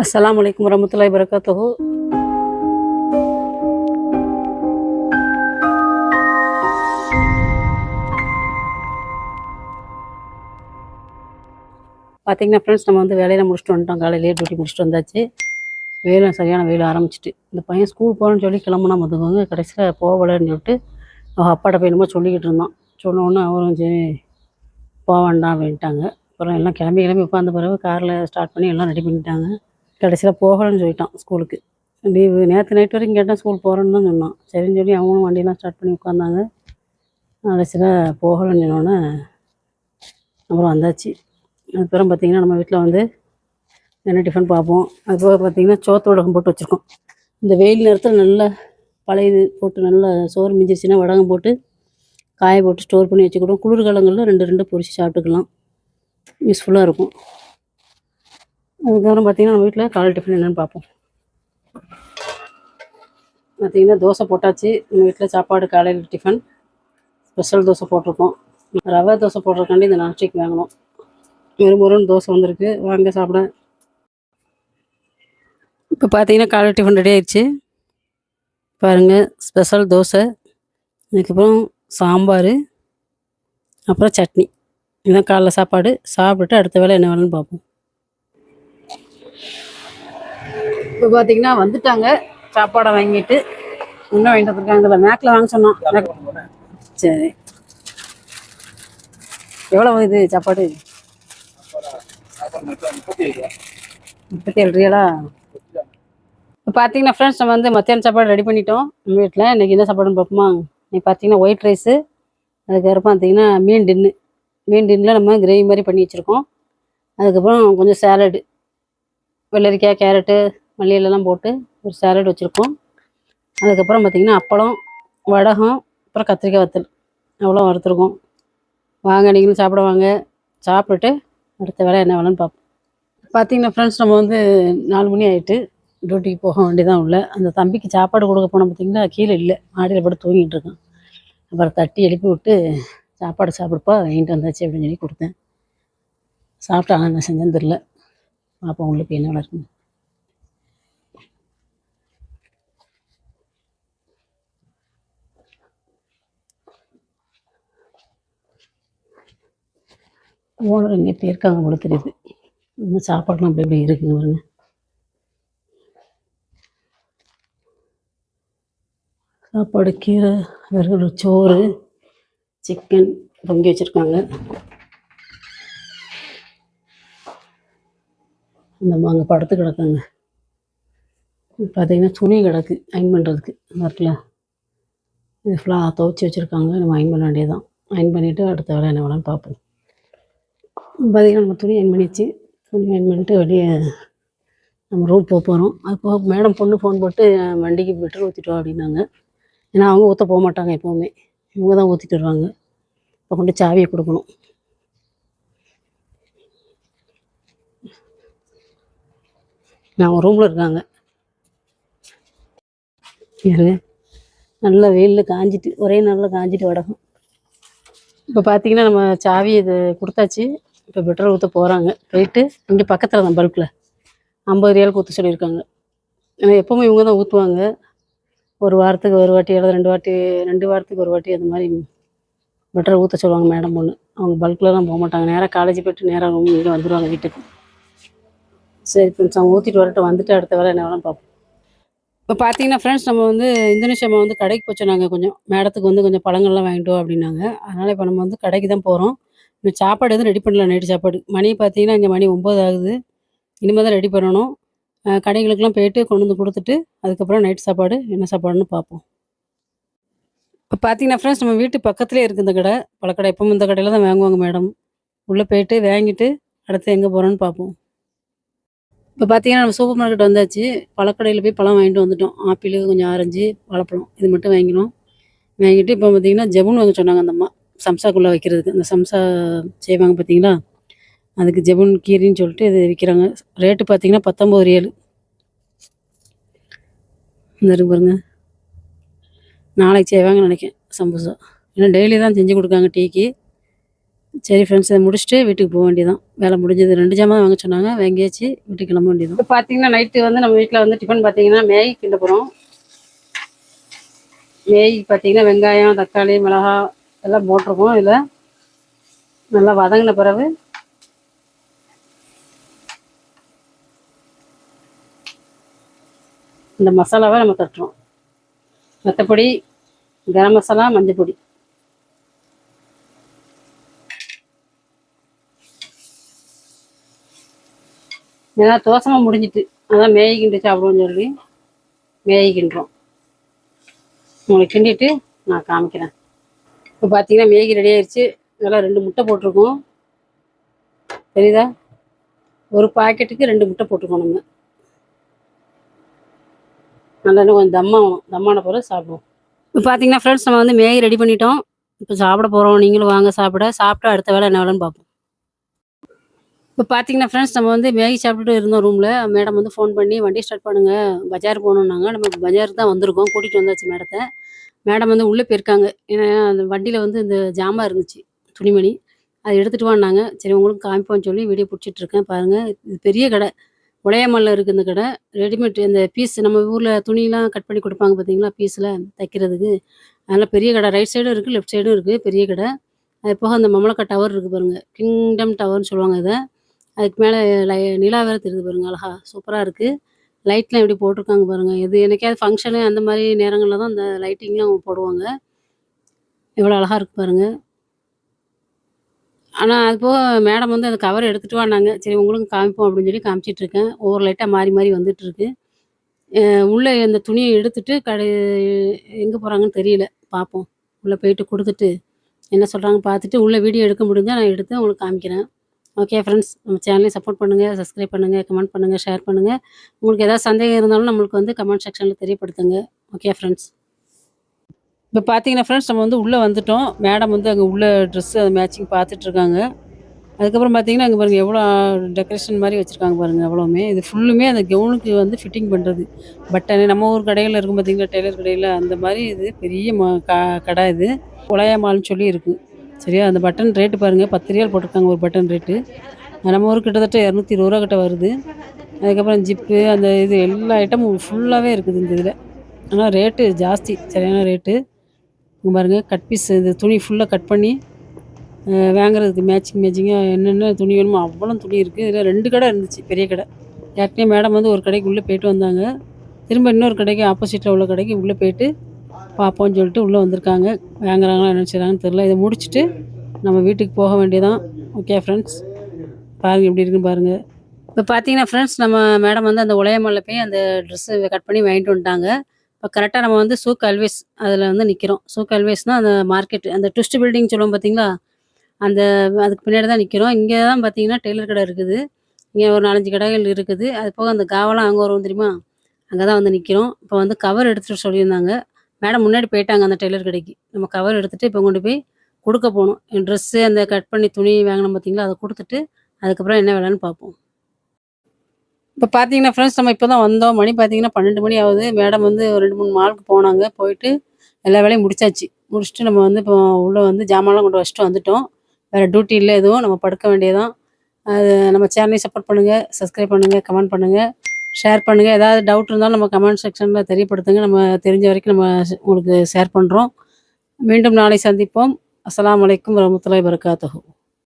அஸ்லாம் வலைக்கம் வரமத்துல்லாஹி வரகாத்தோ பார்த்தீங்கன்னா ஃப்ரெண்ட்ஸ் நம்ம வந்து வேலையில முடிச்சுட்டு வந்துட்டோம். காலையிலேயே டியூட்டி முடிச்சுட்டு வந்தாச்சு. வெயிலும் சரியான வெயில் ஆரம்பிச்சிட்டு. இந்த பையன் ஸ்கூல் போகிறேன்னு சொல்லி கிளம்புனா பார்த்துக்கோங்க கடைசியில் போகலன்னு சொல்லிட்டு அவள் அப்பாட்ட போய் சொல்லிக்கிட்டு இருந்தான். சொன்ன உடனே அவரும் சரி போக வேண்டாம் அப்படின்ட்டாங்க அப்புறம் எல்லாம் கிளம்பி கிளம்பி உட்காந்த பிறகு காரில் ஸ்டார்ட் பண்ணி எல்லாம் ரெடி பண்ணிட்டாங்க. கடைசியில் போகலன்னு சொல்லிட்டான் ஸ்கூலுக்கு. லீவு. நேற்று நைட் வரைக்கும் கேட்டால் ஸ்கூல் போகிறேன்னு தான் சொன்னான். சரின்னு சொல்லி அவங்களும் வண்டியெல்லாம் ஸ்டார்ட் பண்ணி உட்காந்தாங்க கடைசியில் போகலன்னு சொன்னோன்னே அப்புறம் வந்தாச்சு. அதுக்கப்புறம் பார்த்திங்கன்னா நம்ம வீட்டில் வந்து என்ன டிஃபன் பார்ப்போம். அதுபோக பார்த்திங்கன்னா சோத்தோடகம் போட்டு வச்சுருக்கோம். இந்த வெயில் நேரத்தில் நல்லா பழையது போட்டு நல்லா சோறு மிஞ்சிருச்சுன்னா வடகம் போட்டு காய போட்டு ஸ்டோர் பண்ணி வச்சுக்கிட்டோம் குளிர்காலங்களில் ரெண்டு ரெண்டு பொரிச்சு சாப்பிட்டுக்கலாம். யூஸ்ஃபுல்லாக இருக்கும். அதுக்கப்புறம் பார்த்திங்கன்னா நம்ம வீட்டில் காலை டிஃபன் என்னென்னு பார்ப்போம் பார்த்திங்கன்னா தோசை போட்டாச்சு. நம்ம வீட்டில் சாப்பாடு காலையில் டிஃபன் ஸ்பெஷல் தோசை போட்டிருக்கோம். ரவை தோசை போடுறதுக்காண்டி இந்த நாஸ்டிக் வாங்கணும். மறுமுறைன்னு தோசை வந்திருக்கு. வாங்க சாப்பிட. இப்போ பார்த்தீங்கன்னா காலை டிஃபன் ரெடி ஆயிடுச்சு. பாருங்கள் ஸ்பெஷல் தோசை. அதுக்கப்புறம் சாம்பார். அப்புறம் சட்னி. இதுதான் காலைல சாப்பாடு. சாப்பிட்டுட்டு அடுத்த வேலை என்ன வேலைன்னு பார்ப்போம் இப்போ பார்த்தீங்கன்னா வந்துட்டாங்க. சாப்பாடை வாங்கிட்டு இன்னும் வாங்கிட்டு வந்துருக்காங்க மேக்கில் வாங்க சொன்னோம். சரி. எவ்வளோ இது சாப்பாடு? முப்பத்தி ஏழு ரியலா? இப்போ பார்த்தீங்கன்னா ஃப்ரெண்ட்ஸ் நம்ம வந்து மத்தியானம் சாப்பாடு ரெடி பண்ணிட்டோம். நம்ம வீட்டில் இன்றைக்கி என்ன சாப்பாடுன்னு பார்ப்போமா? இன்னைக்கு பார்த்தீங்கன்னா ஒயிட் ரைஸு அதுக்கப்புறம் பார்த்தீங்கன்னா மீன் டின்னு மீன் டின்னில் நம்ம கிரேவி மாதிரி பண்ணி வச்சுருக்கோம். அதுக்கப்புறம் கொஞ்சம் சேலடு வெள்ளரிக்காய் கேரட்டு மல்லியிலலாம் போட்டு ஒரு சேலட் வச்சுருக்கோம் அதுக்கப்புறம் பார்த்திங்கன்னா அப்பளம் வடகம் அப்புறம் கத்திரிக்காய் வத்தல். அவ்வளோ வறுத்துருக்கோம். வாங்க நீங்களும் சாப்பிட வாங்க. சாப்பிட்டுட்டு அடுத்த வேலை என்ன வேலைன்னு பார்ப்போம் பார்த்திங்கன்னா ஃப்ரெண்ட்ஸ் நம்ம வந்து நாலு மணி ஆயிட்டு டியூட்டிக்கு போக வேண்டியதான் உள்ள. அந்த தம்பிக்கு சாப்பாடு கொடுக்க போனால் பார்த்திங்கன்னா கீழே இல்லை. மாடியில் போட்டு தூங்கிட்டு இருக்கான். அப்புறம் தட்டி எழுப்பி விட்டு சாப்பாடு சாப்பிடுப்பா வாங்கிட்டு வந்தாச்சு அப்படின்னு சொல்லி கொடுத்தேன். சாப்பிட்டாங்க என்ன செஞ்சேன்னு தெரில பார்ப்போம் உங்களுக்கு என்ன வேலை இருக்குன்னு. ஓனர் எங்கே போயிருக்காங்க போல தெரியுது. இன்னும் சாப்பாடுலாம் அப்படி இப்படி இருக்குங்க பாருங்க. சாப்பாடு கீரை வெறும் சோறு சிக்கன் பொங்கி வச்சுருக்காங்க. அந்த அங்கே படுத்து கிடக்காங்க. பார்த்தீங்கன்னா துணி கிடக்கு அயன் பண்ணுறதுக்கு வரல இது ஃபுல்லாக துவச்சி வச்சுருக்காங்க. நம்ம அயன் பண்ண வேண்டியதான் அயன் பண்ணிவிட்டு அடுத்த வேலை என்ன வேணாலும் பார்ப்போம். பார்த்தீங்கன்னா நம்ம துணி அயன் பண்ணிச்சு. துணி அயன் பண்ணிட்டு வெளியே நம்ம ரூம் போக போகிறோம் அது போக மேடம் பொண்ணு ஃபோன் போட்டு வண்டிக்கு பெட்ரோல் ஊற்றிட்டோம் அப்படின்னாங்க. ஏன்னா அவங்க ஊற்ற போக மாட்டாங்க எப்போவுமே. இவங்க தான் ஊற்றிட்டு வருவாங்க. இப்போ கொண்டு சாவியை கொடுக்கணும். அவங்க ரூமில் இருக்காங்க. இருங்க நல்ல வெயிலில் காஞ்சிட்டு ஒரே நாளில் காஞ்சிட்டு வடகம். இப்போ பார்த்தீங்கன்னா நம்ம சாவி இது கொடுத்தாச்சு. இப்போ பெட்ரோல் ஊற்ற போகிறாங்க போயிட்டு இங்கே பக்கத்தில் தான் பல்கில் ஐம்பது ரியாலுக்கு ஊற்ற சொல்லியிருக்காங்க. ஏன்னா எப்போவுமே இவங்க தான் ஊற்றுவாங்க ஒரு வாரத்துக்கு ஒரு வாட்டி அல்லது ரெண்டு வாட்டி ரெண்டு வாரத்துக்கு ஒரு வாட்டி அந்த மாதிரி பெட்ரோல் ஊற்ற சொல்லுவாங்க மேடம் ஒன்று அவங்க பல்க்லலாம் போக மாட்டாங்க. நேராக காலேஜ் போய்ட்டு நேராக ரூம் இங்கே வந்துடுவாங்க வீட்டுக்கு. சரி ஃப்ரெண்ட்ஸ் அவங்க ஊற்றிட்டு வரட்டும். வந்துட்டு அடுத்த வேலை என்ன வேணாலும் பார்ப்போம். இப்போ பார்த்தீங்கன்னா ஃப்ரெண்ட்ஸ் நம்ம வந்து இந்தோனேஷியா வந்து கடைக்கு போச்சு. நாங்கள் கொஞ்சம் மேடத்துக்கு வந்து கொஞ்சம் பழங்கள்லாம் வாங்கிட்டோம் அப்படின்னாங்க. அதனால் இப்போ நம்ம வந்து கடைக்கு தான் போகிறோம் இன்னும் சாப்பாடு எதுவும் ரெடி பண்ணல நைட்டு சாப்பாடு. மணி பார்த்தீங்கன்னா இங்கே மணி ஒம்பது ஆகுது. இனிமேல் தான் ரெடி பண்ணணும். கடைகளுக்கெல்லாம் போயிட்டு கொண்டு வந்து கொடுத்துட்டு அதுக்கப்புறம் நைட் சாப்பாடு என்ன சாப்பாடுன்னு பார்ப்போம். இப்போ பார்த்தீங்கன்னா ஃப்ரெண்ட்ஸ் நம்ம வீட்டு பக்கத்துலேயே இருக்குது இந்த கடை. பழக்கடை எப்பவும் இந்த கடையில் தான் வாங்குவாங்க மேடம் உள்ளே போயிட்டு வாங்கிட்டு அடுத்து எங்கே போகிறோன்னு பார்ப்போம். இப்போ பார்த்தீங்கன்னா நம்ம சூப்பர் மார்க்கெட் வந்தாச்சு. பழக்கடையில் போய் பழம் வாங்கிட்டு வந்துட்டோம். ஆப்பிள் கொஞ்சம் ஆரஞ்சு வாழைப்பழம் இது மட்டும் வாங்கினோம். வாங்கிட்டு இப்போ பார்த்தீங்கன்னா ஜெபுன் வாங்க சொன்னாங்க அந்த அம்மா. சம்சாக்குள்ளே வைக்கிறதுக்கு அந்த சம்சா செய்வாங்க பார்த்தீங்களா அதுக்கு ஜெபன் கீரின்னு சொல்லிட்டு இது விற்கிறாங்க ரேட்டு பார்த்தீங்கன்னா பத்தொம்போது ரியல். இந்த பாருங்க. நாளைக்கு செய்வாங்கன்னு நினைக்கேன் சம்பூசா. ஏன்னா டெய்லி தான் செஞ்சு கொடுக்காங்க டீக்கு. சரி ஃப்ரெண்ட்ஸ் இதை முடிச்சுட்டு வீட்டுக்கு போக வேண்டியதான் வேலை முடிஞ்சது. ரெண்டு ஜாமான் வாங்க சொன்னாங்க. வாங்கியாச்சு. வீட்டுக்கு கிளம்ப வேண்டியதான் இப்போ பார்த்தீங்கன்னா நைட்டு வந்து நம்ம வீட்டில் வந்து டிஃபன் பார்த்தீங்கன்னா மேகி கிண்ட போகிறோம் மேகி பார்த்தீங்கன்னா வெங்காயம் தக்காளி மிளகா எல்லாம் போட்டிருக்கோம் இதில். நல்லா வதங்கின பிறகு. இந்த மசாலாவை நம்ம தட்டுறோம். மற்றபடி கரம் மசாலா மஞ்சள் பொடி. ஏன்னா தோசமாக முடிஞ்சிட்டு. அதான் மேகி கிண்டி சாப்பிடுவோம்னு சொல்லி மேகி கிண்டுறோம் உங்களுக்கு கிண்டிட்டு நான் காமிக்கிறேன். இப்போ பார்த்தீங்கன்னா மேகி ரெடி ஆயிடுச்சு நல்லா ரெண்டு முட்டை போட்டிருக்கோம். தெரியுதா? ஒரு பாக்கெட்டுக்கு ரெண்டு முட்டை போட்டிருக்கோம் நம்ம. நல்லா இன்னும் கொஞ்சம் தம்மாகணும் தம்மான பிறகு சாப்பிடுவோம். இப்போ பார்த்தீங்கன்னா ஃப்ரெண்ட்ஸ் நம்ம வந்து மேகி ரெடி பண்ணிட்டோம். இப்போ சாப்பிட போகிறோம் நீங்களும் வாங்க சாப்பிட. சாப்பிட்டு அடுத்த வேலை என்ன வேலைன்னு பார்ப்போம். இப்போ பார்த்தீங்கன்னா ஃப்ரெண்ட்ஸ் நம்ம வந்து மேகி சாப்பிட்டுட்டு இருந்தோம் ரூமில் மேடம் வந்து ஃபோன் பண்ணி வண்டி ஸ்டார்ட் பண்ணுங்கள் பஜார் போகணுன்னாங்க நம்ம பஜார் பஜாருக்கு தான் வந்திருக்கோம். கூட்டிகிட்டு வந்தாச்சு மேடத்தை மேடம் வந்து உள்ளே போயிருக்காங்க. ஏன்னா அந்த வண்டியில் வந்து இந்த ஜாமான் இருந்துச்சு துணிமணி. அதை எடுத்துகிட்டு வான்னாங்க. சரி உங்களுக்கு காமிப்போம்னு சொல்லி வீடியோ பிடிச்சிட்ருக்கேன் பாருங்கள் இது பெரிய கடை. உடையாமல்ல இருக்குது இந்த கடை. ரெடிமேட் இந்த பீஸ் நம்ம ஊரில் துணியெலாம் கட் பண்ணி கொடுப்பாங்க பார்த்தீங்களா பீஸில் தைக்கிறதுக்கு. அதனால் பெரிய கடை. ரைட் சைடும் இருக்குது லெஃப்ட் சைடும் இருக்குது பெரிய கடை. அது போக அந்த மமலக்கா டவர் இருக்குது பாருங்கள் கிங்டம் டவர்னு சொல்லுவாங்க இதை. அதுக்கு மேலே லை நிலா வேறு தெரியுது பாருங்கள் அழகா. சூப்பராக இருக்குது லைட்லாம் எப்படி போட்டிருக்காங்க பாருங்கள் இது எனக்காவது ஃபங்க்ஷனு அந்த மாதிரி நேரங்களில் தான் அந்த லைட்டிங்லாம் போடுவாங்க. எவ்வளோ அழகாக இருக்கு பாருங்கள் ஆனால் அது போக மேடம் வந்து அந்த கவர் எடுத்துகிட்டு வானாங்க சரி உங்களுக்கும் காமிப்போம் அப்படின்னு சொல்லி காமிச்சிட்டு இருக்கேன். ஒவ்வொரு லைட்டாக மாறி மாறி வந்துட்டுருக்கு உள்ளே அந்த துணியை எடுத்துட்டு கடை எங்கே போகிறாங்கன்னு தெரியல. பார்ப்போம் உள்ளே போயிட்டு கொடுத்துட்டு என்ன சொல்கிறாங்கன்னு பார்த்துட்டு உள்ளே வீடியோ எடுக்க முடிஞ்சால் நான் எடுத்து உங்களுக்கு காமிக்கிறேன். ஓகே ஃப்ரெண்ட்ஸ் நம்ம சேனலையும் சப்போர்ட் பண்ணுங்கள் சப்ஸ்கிரைப் பண்ணுங்கள் கமெண்ட் பண்ணுங்கள் ஷேர் பண்ணுங்கள் உங்களுக்கு ஏதாவது சந்தேகம் இருந்தாலும் நம்மளுக்கு வந்து கமெண்ட் செக்ஷனில் தெரியப்படுத்துங்க. ஓகே ஃப்ரெண்ட்ஸ் இப்போ பார்த்தீங்கன்னா ஃப்ரெண்ட்ஸ் நம்ம வந்து உள்ளே வந்துட்டோம். மேடம் வந்து அங்கே உள்ள ட்ரெஸ்ஸு அது மேட்சிங் பார்த்துட்ருக்காங்க அதுக்கப்புறம் பார்த்தீங்கன்னா அங்கே பாருங்கள் எவ்வளோ டெக்கரேஷன் மாதிரி வச்சுருக்காங்க பாருங்கள் எவ்வளோமே இது ஃபுல்லுமே அந்த கவுனுக்கு வந்து ஃபிட்டிங் பண்ணுறது பட்டனு நம்ம ஊர் கடைகளில் இருக்கும் பார்த்தீங்கன்னா டெய்லர் கடையில் அந்த மாதிரி இது பெரிய மா க கடை இது. உலையா மால்னு சொல்லி இருக்குது சரியா? அந்த பட்டன் ரேட்டு பாருங்கள் பத்து ரியால் போட்டிருக்காங்க ஒரு பட்டன் ரேட்டு நம்ம ஊர் கிட்டத்தட்ட இரநூத்தி இருபது ரூபா கிட்ட வருது. அதுக்கப்புறம் ஜிப்பு அந்த இது எல்லா ஐட்டமும் ஃபுல்லாகவே இருக்குது இந்த இதில். ஆனால் ரேட்டு ஜாஸ்தி. சரியான ரேட்டு இங்கே பாருங்கள் கட் பீஸ் இது துணி ஃபுல்லாக கட் பண்ணி வாங்குறதுக்கு மேட்சிங் மேட்சிங்காக என்னென்ன துணி வேணுமோ அவ்வளோ துணி இருக்குது இதில் ரெண்டு கடை இருந்துச்சு பெரிய கடை. ஏற்கனவே மேடம் வந்து ஒரு கடைக்கு உள்ளே போயிட்டு வந்தாங்க. திரும்ப இன்னொரு கடைக்கு ஆப்போசிட்டில் உள்ள கடைக்கு உள்ளே போயிட்டு பார்ப்போம்னு சொல்லிட்டு உள்ளே வந்திருக்காங்க. வாங்குறாங்களா என்ன செய்கிறாங்கன்னு தெரில இதை முடிச்சுட்டு நம்ம வீட்டுக்கு போக வேண்டியதான் ஓகே ஃப்ரெண்ட்ஸ் பாருங்கள் எப்படி இருக்குன்னு பாருங்கள் இப்போ பார்த்தீங்கன்னா ஃப்ரெண்ட்ஸ் நம்ம மேடம் வந்து அந்த உலையமல்ல போய் அந்த ட்ரெஸ்ஸு கட் பண்ணி வாங்கிட்டு வந்துட்டாங்க. இப்போ கரெக்டாக நம்ம வந்து சூக் அல்வேஸ் அதில் வந்து நிற்கிறோம் சூக் அல்வேஸ்னால் அந்த மார்க்கெட் அந்த ட்விஸ்ட் பில்டிங் சொல்லுவோம் பார்த்தீங்களா? அந்த அதுக்கு பின்னாடி தான் நிற்கிறோம் இங்கே தான் பார்த்தீங்கன்னா டெய்லர் கடை இருக்குது. இங்கே ஒரு நாலஞ்சு கடைகள் இருக்குது. அது போக அந்த காவலாம் அங்கே வரும் தெரியுமா? அங்கே தான் வந்து நிற்கிறோம் இப்போ வந்து கவர் எடுத்துகிட்டு சொல்லியிருந்தாங்க. மேடம் முன்னாடி போயிட்டாங்க அந்த டெய்லர் கடைக்கு. நம்ம கவர் எடுத்துகிட்டு இப்போ கொண்டு போய் கொடுக்க போகணும். என் ட்ரெஸ்ஸு அந்த கட் பண்ணி துணி வாங்கினோம் பார்த்தீங்களா அதை கொடுத்துட்டு அதுக்கப்புறம் என்ன வேலைன்னு பார்ப்போம். இப்போ பார்த்தீங்கன்னா ஃப்ரெண்ட்ஸ் நம்ம இப்போ தான் வந்தோம். மணி பார்த்தீங்கன்னா பன்னெண்டு மணி ஆகுது. மேடம் வந்து ஒரு ரெண்டு மூணு மாலுக்கு போனாங்க. போயிட்டு எல்லா வேலையும் முடிச்சாச்சு. முடிச்சுட்டு நம்ம வந்து இப்போ உள்ளே வந்து ஜாமான்லாம் கொண்டு வச்சுட்டு வந்துட்டோம். வேறு டியூட்டி இல்லை எதுவும். நம்ம படுக்க வேண்டியதான் அது நம்ம சேனலையும் சப்போர்ட் பண்ணுங்கள் சப்ஸ்கிரைப் பண்ணுங்கள் கமெண்ட் பண்ணுங்கள் ஷேர் பண்ணுங்கள் ஏதாவது டவுட் இருந்தாலும் நம்ம கமெண்ட் செக்ஷனில் தெரியப்படுத்துங்க. நம்ம தெரிஞ்ச வரைக்கும் நம்ம உங்களுக்கு ஷேர் பண்ணுறோம் மீண்டும் நாளை சந்திப்போம். அஸ்லாம் வலைக்கம் வரமத்துல வரகாத்துஹு